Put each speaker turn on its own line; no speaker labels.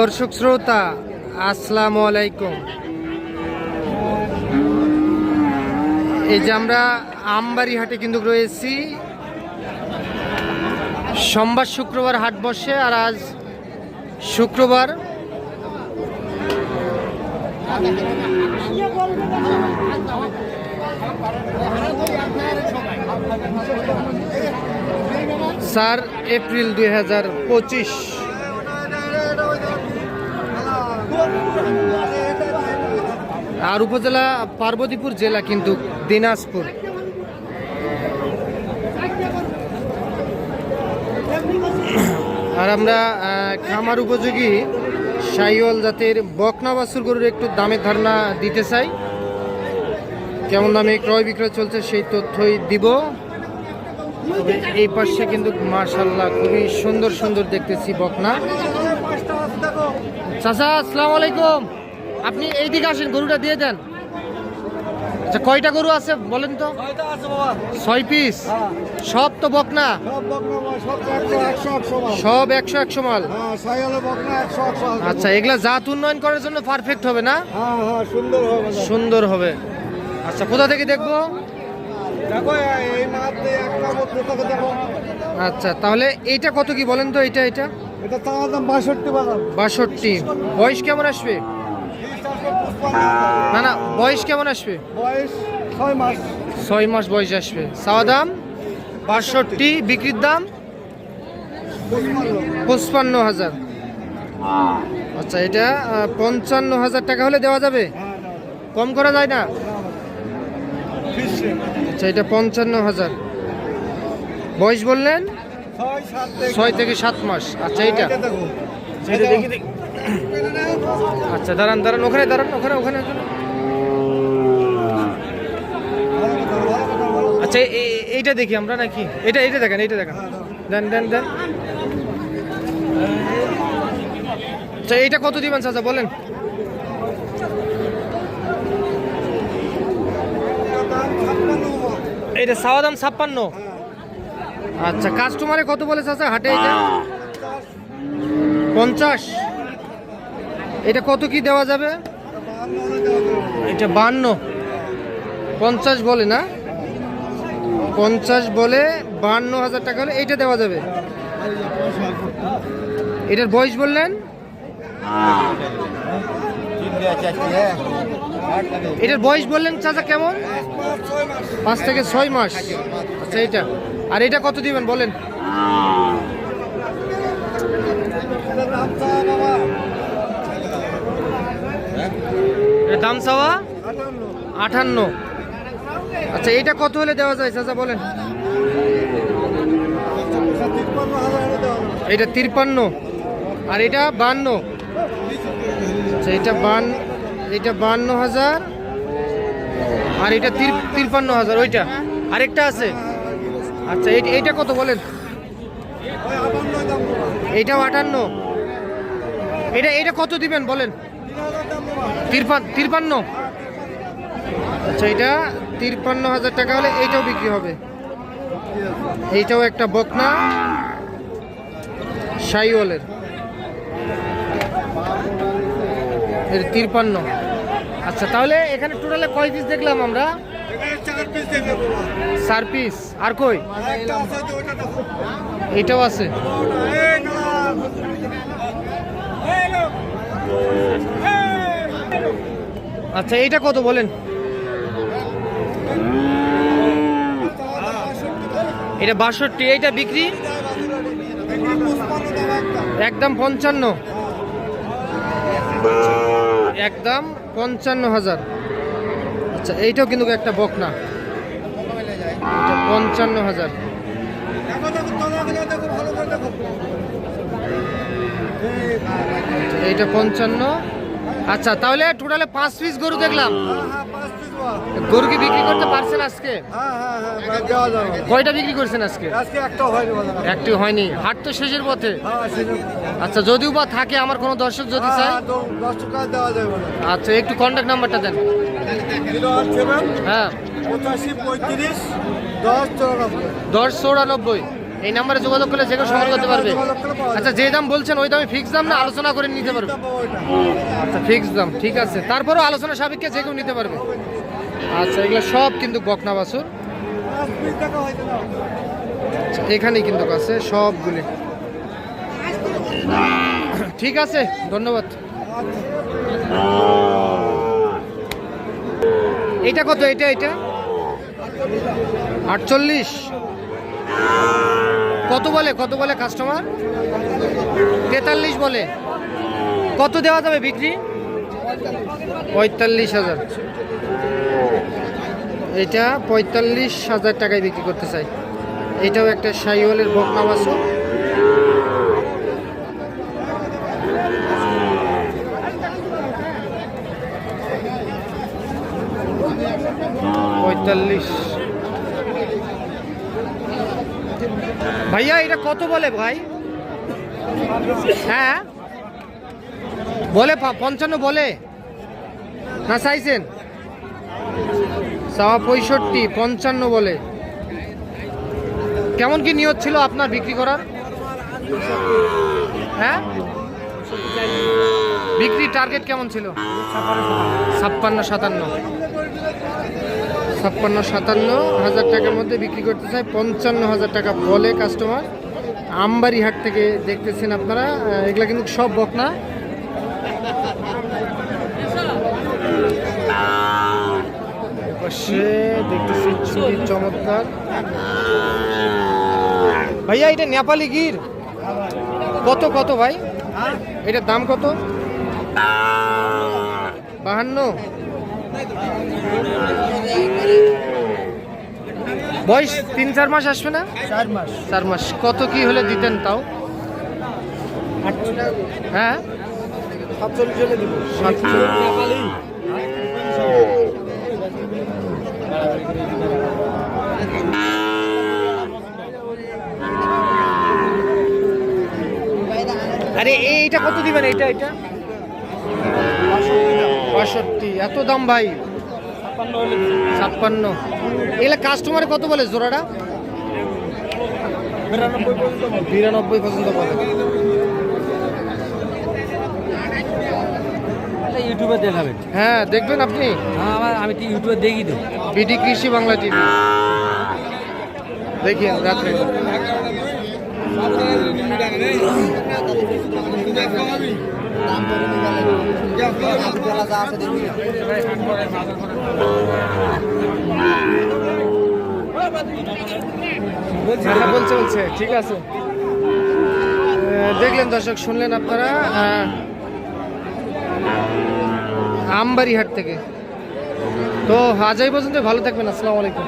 দর্শক শ্রোতা, আসসালামু আলাইকুম। এই যে আমরা আমবাড়ি হাটে কিন্তু রয়েছি। সোমবার শুক্রবার হাট বসে আর আজ শুক্রবার। চার এপ্রিল দুই হাজার পঁচিশ। আর উপজেলা পার্বতীপুর জেলা কিন্তু দিনাজপুর। আর আমরা খামার উপযোগী সাইওয়াল জাতের বকনা বাছুর গরুর একটু দামের ধারণা দিতে চাই। কেমন দামে ক্রয় বিক্রয় চলছে সেই তথ্যই দিব। এই পাশে কিন্তু মার্শাল্লাহ খুবই সুন্দর সুন্দর দেখতেছি বকনা। চাচা আসসালামু আলাইকুম আপনি এইদিকে আসেন গরুটা দিয়ে দেন। আচ্ছা কয়টা গরু আছে বলেন তো? ছয় পিস?
হ্যাঁ।
সব তো বকনা?
সব বকনা একশো একশো মাল। হ্যাঁ।
আচ্ছা এগুলা জাত উন্নয়ন করার জন্য পারফেক্ট হবে না?
হ্যাঁ হ্যাঁ সুন্দর হবে
সুন্দর হবে। আচ্ছা কোথা থেকে দেখব?
এই
আচ্ছা তাহলে এইটা কত কি বলেন তো এইটা এটা
এটা তার দাম বাষট্টি বাদাম।
বাষট্টি। বয়স কেমন আসবে? না না বয়স কেমন আসবে?
বয়স ছয় মাস।
ছয় মাস বয়স আসবে। চাওয়া দাম? বাষট্টি। বিক্রির দাম? পঁচপান্ন হাজার। আচ্ছা এটা পঞ্চান্ন হাজার টাকা হলে দেওয়া যাবে? কম করা যায় না? আচ্ছা এটা পঞ্চান্ন হাজার। বয়স বললেন?
ছয়
থেকে সাত মাস। আচ্ছা এইটা। এটা দেখি দেখি। আচ্ছা দাঁড়ান দাঁড়ান ওখানে দাঁড়ান ওখানে ওখানে। আচ্ছা এইটা দেখি আমরা নাকি? এটা এটা দেখেন এইটা দেখেন। দেন দেন দেন। আচ্ছা এইটা কত দিবেন চাচা বলেন? এইটা সাওয়া দাম ছাপ্পান্ন। আচ্ছা কাস্টমারে কত বলে চাচা হাটে এটা পঞ্চাশ। এটা কত কি দেওয়া যাবে? এটা বান্ন। পঞ্চাশ বলে না? পঞ্চাশ বলে বান্ন হাজার টাকা হলে এইটা দেওয়া যাবে। এটার বয়স বললেন? এটার বয়স বললেন চাচা কেমন? পাঁচ থেকে ছয় মাস। আচ্ছা এইটা। আর এটা কত দিবেন, বলেন? দাম চাওয়া? আটান্ন। আচ্ছা এটা কত হলে দেওয়া যায়, চাচা, বলেন? এটা তিরপান্ন। আর এটা বান্ন। আচ্ছা এটা বান এটা বান্ন হাজার। আর এটা তির- তিরপান্ন হাজার, ওইটা। আরেকটা আছে? আচ্ছা এই- এইটা কত বলেন? এইটাও আটান্ন? এটা এটা কত দিবেন বলেন? তিরপান্ন? আচ্ছা এটা তিরপান্ন হাজার টাকা হলে এইটাও বিক্রি হবে। এইটাও একটা বকনা সাইওয়ালের। তিরপান্ন। আচ্ছা তাহলে এখানে টোটালে কয় পিস দেখলাম আমরা?
চার পিস
আর কই?
একটা আছে।
আচ্ছা এইটা কত বলেন? এটা বাষট্টি, এইটা বিক্রি? একদম পঞ্চান্ন। একদম পঞ্চান্ন হাজার। আচ্ছা এইটাও কিন্তু একটা বক না পঞ্চান্ন হাজার। এইটা পঞ্চান্ন। আচ্ছা তাহলে টোটালে পাঁচ পিস গরু দেখলাম। গরু কি বিক্রি করতে পারছেন আজকে?
হ্যাঁ হ্যাঁ হ্যাঁ
কয়টা বিক্রি করছেন আজকে?
একটা হয়নি।
হাট তো শেষের পথে। আচ্ছা যদিও বা থাকে আমার কোনো দর্শক যদি চায়। আচ্ছা একটু কন্ট্যাক্ট নাম্বারটা দেন। হ্যাঁ।
দশ চৌরানব্বই।
এই নাম্বারে যোগাযোগ করলে যে কেউ সংগ্রহ করতে পারবে। আচ্ছা যে দাম বলছেন ওই দামে ফিক্স দাম না আলোচনা করে নিতে পারবে? আচ্ছা ফিক্স দাম ঠিক আছে। তারপরেও আলোচনা সাপেক্ষে যে কেউ নিতে পারবে। আচ্ছা এগুলো সব কিন্তু বকনা
না।
আচ্ছা, এখানেই কিন্তু আছে সবগুলি। ঠিক আছে ধন্যবাদ। এটা কত? এটা এটা? আটচল্লিশ। কত বলে? কত বলে কাস্টমার তেতাল্লিশ বলে। কত দেওয়া যাবে বিক্রি? পঁয়তাল্লিশ হাজার। এটা পঁয়তাল্লিশ হাজার টাকায় বিক্রি করতে চাই। এটাও একটা সাইওয়ালের বকনা বাছুর পঁয়তাল্লিশ। ভাইয়া, এটা কত বলে ভাই? হ্যাঁ? বলে, পঞ্চান্ন বলে? না, চাইছেন? সাওয়া পঁয়ষট্টি, পঞ্চান্ন বলে। কেমন কি নিয়ত ছিল আপনার বিক্রি করার? হ্যাঁ? বিক্রি টার্গেট কেমন ছিল? ছাপ্পান্ন, সাতান্ন। ছাপ্পান্ন, সাতান্ন হাজার টাকার মধ্যে বিক্রি করতে চাই, পঞ্চান্ন হাজার টাকা বলে কাস্টমার আমবাড়ি হাট থেকে দেখতেছেন আপনারা। এগুলা কিন্তু সব বকনা। পাশে দেখতেছি চুরি চমৎকার। ভাইয়া এটা নেপালি গির। কত কত ভাই? এটার দাম কত? বাহান্ন। বয়স তিন চার মাস আসবে না?
চার মাস।
চার মাস। কত কি হলে দিতেন তাও? হ্যাঁ?
সাতচল্লিশ হলে দিব।
এইটা কত দিবেন এটা এটা বাষট্টি। এত দাম ভাই? ছাপ্পান্ন। এগুলা কাস্টমারে কত বলে জোড়াটা?
বিরানব্বই পর্যন্ত বল।
ইউটিউবে দেখাবেন।
হ্যাঁ দেখবেন আপনি।
হ্যাঁ আমি তো ইউটিউবে দেখি তো?
বিডি কৃষি বাংলা টিভি। দেখিয়ে রাত্রে। বলছে বলছে ঠিক আছে। দেখলেন দর্শক শুনলেন আপনারা আহ, আমবাড়ি হাট থেকে। তো আজ এই পর্যন্ত ভালো থাকবেন আসসালামু আলাইকুম।